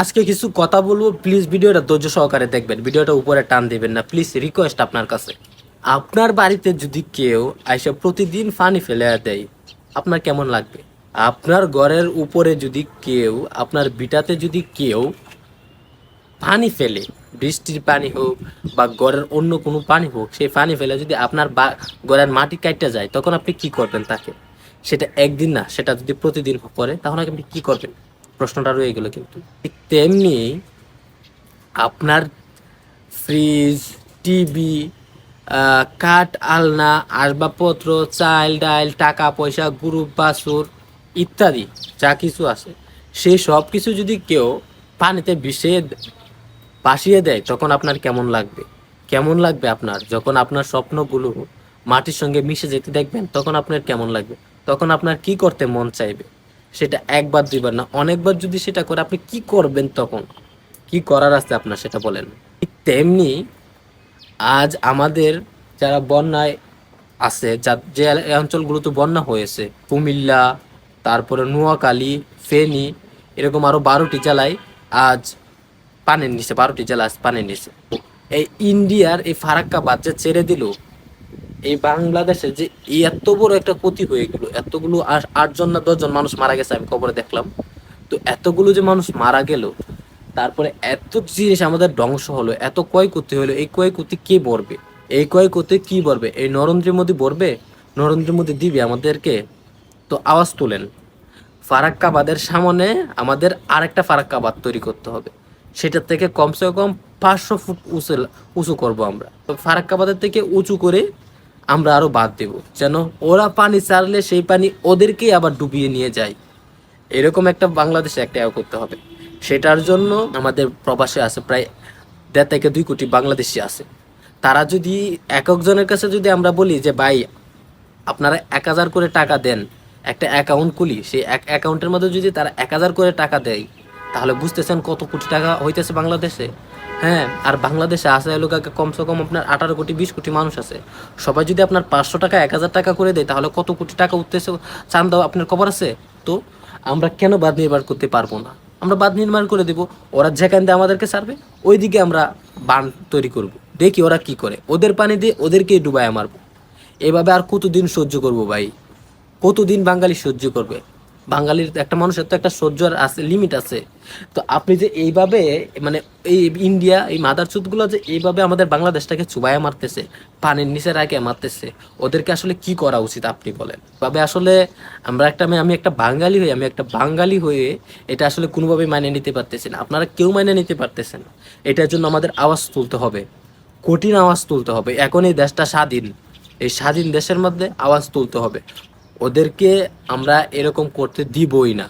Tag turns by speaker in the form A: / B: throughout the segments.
A: আজকে কিছু কথা বলব। প্লিজ ভিডিওটা ধৈর্য সহকারে দেখবেন। ভিডিওটা উপরে টান দিবেন না। প্লিজ রিকোয়েস্ট আপনার কাছে। আপনার বাড়িতে যদি কেউ আইসা প্রতিদিন পানি ফেলে দেয়, আপনার কেমন লাগবে? আপনার ঘরের উপরে যদি কেউ, আপনার বিটাতে যদি কেউ পানি ফেলে, বৃষ্টির পানি হোক বা ঘরের অন্য কোনো পানি হোক, সেই পানি ফেলে যদি আপনার বা ঘরের মাটি কাটতে যায়, তখন আপনি কি করবেন তাকে? সেটা একদিন না, সেটা যদি প্রতিদিন করে তাহলে আপনি কি করবেন? প্রশ্নটা রয়ে গেল কিন্তু। ঠিক তেমনি আপনার ফ্রিজ, টিভি কাঠ, আলনা, আসবাবপত্র, চাল, ডাল, টাকা, পয়সা, গ্রুপ বাসুর ইত্যাদি যা কিছু আছে সেই সব কিছু যদি কেউ পানিতে দে- ভাসিয়ে দেয়, তখন আপনার কেমন লাগবে? কেমন লাগবে আপনার? যখন আপনার স্বপ্নগুলো মাটির সঙ্গে মিশে যেতে দেখবেন, তখন আপনার কেমন লাগবে? তখন আপনার কি করতে মন চাইবে? সেটা একবার, দুইবার না, অনেকবার যদি সেটা করে আপনি কি করবেন তখন? কি করার আছে আপনার সেটা বলেন। ঠিক তেমনি আজ আমাদের যারা বন্যায় আছে, যা, যে অঞ্চলগুলোতে বন্যা হয়েছে, কুমিল্লা, তারপরে নোয়াখালী, ফেনী, এরকম আরও বারোটি জেলায় আজ পানির নিচে, বারোটি জেলা আজ পানির নিচে। এই ইন্ডিয়ার এই ফারাক্কাবাদ যে ছেড়ে দিল এই বাংলাদেশে যে এত বড় একটা ক্ষতি হয়ে গেল, এতগুলো আট- আটজন না দশজন মানুষ মারা গেছে আমি খবরে দেখলাম। তো এতগুলো যে মানুষ মারা গেল, তারপরে এত জিনিস আমাদের ধ্বংস হলো, এত কয় ক্ষয়ক্ষতি হলো, এই কয় ক্ষয়ক্ষতি কে ভরবে এই কয় ক্ষয়ক্ষতি কি বলবে এই নরেন্দ্র মোদী ভরবে নরেন্দ্র মোদী দিবে আমাদেরকে? তো আওয়াজ তোলেন। ফারাক্কাবাদের সামনে আমাদের আরেকটা ফারাক্কাবাদ তৈরি করতে হবে। সেটার থেকে কমসে কম পাঁচশো ফুট উঁচু উঁচু করব আমরা। তো ফারাক্কাবাদের থেকে উঁচু করে আমরা আরও বাদ দেব। যেন ওরা পানি ছাড়লে সেই পানি ওদেরকেই আবার ডুবিয়ে নিয়ে যায়। এরকম একটা বাংলাদেশে একটা করতে হবে। সেটার জন্য আমাদের প্রবাসে আছে প্রায় দেড় থেকে দুই কোটি বাংলাদেশি আছে। তারা যদি এক একজনের কাছে যদি আমরা বলি যে, ভাই, আপনারা এক হাজার করে টাকা দেন, একটা অ্যাকাউন্ট খুলি। সেই এক অ্যাকাউন্টের মধ্যে যদি তারা এক হাজার করে টাকা দেয়, তাহলে বুঝতেছেন কত কোটি টাকা হইতেছে বাংলাদেশে। হ্যাঁ আর বাংলাদেশে আছে লোক কমসে কম আপনার আঠারো কোটি, বিশ কোটি মানুষ আছে। সবাই যদি আপনার পাঁচশো টাকা, এক হাজার টাকা করে দেয়, তাহলে কত কোটি টাকা উঠতেছে? চান দাও আপনার খবর আছে? তো আমরা কেন বাদ নির্মাণ করতে পারব না? আমরা বাদ নির্মাণ করে দেব, ওরা যেখান দিয়ে আমাদেরকে ছাড়বে, ওইদিকে আমরা বান তৈরি করব। দেখি ওরা কি করে। ওদের পানি দিয়ে ওদেরকেই ডুবায় মারবো। এভাবে আর কতদিন সহ্য করব ভাই? কতদিন বাঙালি সহ্য করবে? বাঙালির একটা মানুষের তো একটা সহ্যর আছে লিমিট আছে। তো আপনি যে এইভাবে মানে এই ইন্ডিয়া এই মাদারগুলো যে এইভাবে আমাদের বাংলাদেশটাকে চুবাইয়া মারতেছে, পানির নিচে রাখে মারতেছে, ওদেরকে আসলে কি করা উচিত আপনি বলেন? তবে আসলে আমরা একটা, আমি একটা বাঙালি হয়ে, আমি একটা বাঙালি হয়ে এটা আসলে কোনোভাবে মানে নিতে পারতেছি না। আপনারা কেউ মানে নিতে পারতেছেন এটার জন্য আমাদের আওয়াজ তুলতে হবে, কঠিন আওয়াজ তুলতে হবে। এখন এই দেশটা স্বাধীন, এই স্বাধীন দেশের মধ্যে আওয়াজ তুলতে হবে। ওদেরকে আমরা এরকম করতে দিবই না।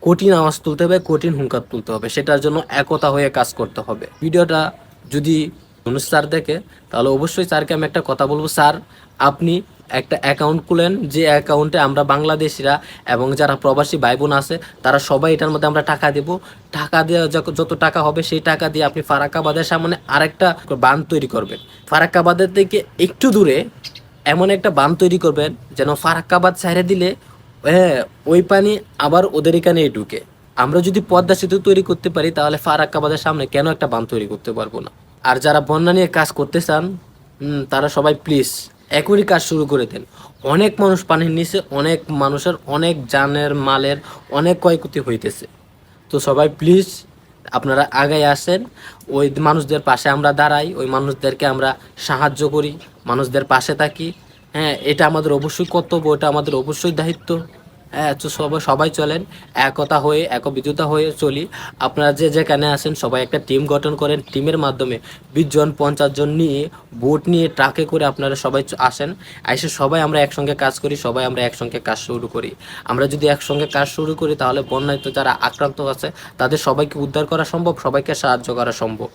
A: কঠিন আওয়াজ তুলতে হবে, কঠিন হুঙ্কার তুলতে হবে, সেটার জন্য একতা হয়ে কাজ করতে হবে। ভিডিওটা যদি অনুজ স্যার দেখে, তাহলে অবশ্যই স্যারকে আমি একটা কথা বলব। স্যার, আপনি একটা অ্যাকাউন্ট খুলেন, যে অ্যাকাউন্টে আমরা বাংলাদেশিরা এবং যারা প্রবাসী ভাই বোন আছে, তারা সবাই এটার মধ্যে আমরা টাকা দেব। টাকা দিয়ে যত- যত টাকা হবে, সেই টাকা দিয়ে আপনি ফারাক্কাবাদের সামনে আরেকটা বান তৈরি করবেন। ফারাক্কাবাদের থেকে একটু দূরে এমন একটা বান তৈরি করবেন যেন ফারাক্কাবাদ ছেড়ে দিলে হ্যাঁ ওই পানি আবার ওদের এখানে ঢুকে। আমরা যদি পদ্মা সেতু তৈরি করতে পারি, তাহলে ফারাক্কাবাদের সামনে কেন একটা বান তৈরি করতে পারব না? আর যারা বন্যা নিয়ে কাজ করতে চান তারা সবাই প্লিজ, এখনই কাজ শুরু করে দেন। অনেক মানুষ পানির নিচে, অনেক মানুষের, অনেক জানের মালের অনেক ক্ষয়ক্ষতি হইতেছে। তো সবাই প্লিজ, আপনারা আগায় আসেন, ওই মানুষদের পাশে আমরা দাঁড়াই, ওই মানুষদেরকে আমরা সাহায্য করি। মানুষদের পাশে থাকি। হ্যাঁ এটা আমাদের অবশ্যই কর্তব্য, এটা আমাদের অবশ্যই দায়িত্ব। হ্যাঁ সবাই সবাই চলেন, একতা হয়ে একবিদ্যুতা হয়ে চলি। আপনারা যে যেখানে আসেন সবাই একটা টিম গঠন করেন। টিমের মাধ্যমে বিশ জন, পঞ্চাশ জন নিয়ে বোট নিয়ে ট্রাকে করে আপনারা সবাই আসেন। এসে সবাই আমরা একসঙ্গে কাজ করি, সবাই আমরা একসঙ্গে কাজ শুরু করি। আমরা যদি একসঙ্গে কাজ শুরু করি, তাহলে বন্যায় তো যারা আক্রান্ত আছে, তাদের সবাইকে উদ্ধার করা সম্ভব, সবাইকে সাহায্য করা সম্ভব।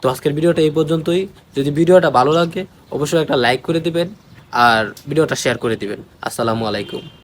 A: তো আজকের ভিডিওটা এই পর্যন্তই। যদি ভিডিওটা ভালো লাগে, অবশ্যই একটা লাইক করে দিবেন আর ভিডিওটা শেয়ার করে দিবেন। আসসালামু আলাইকুম।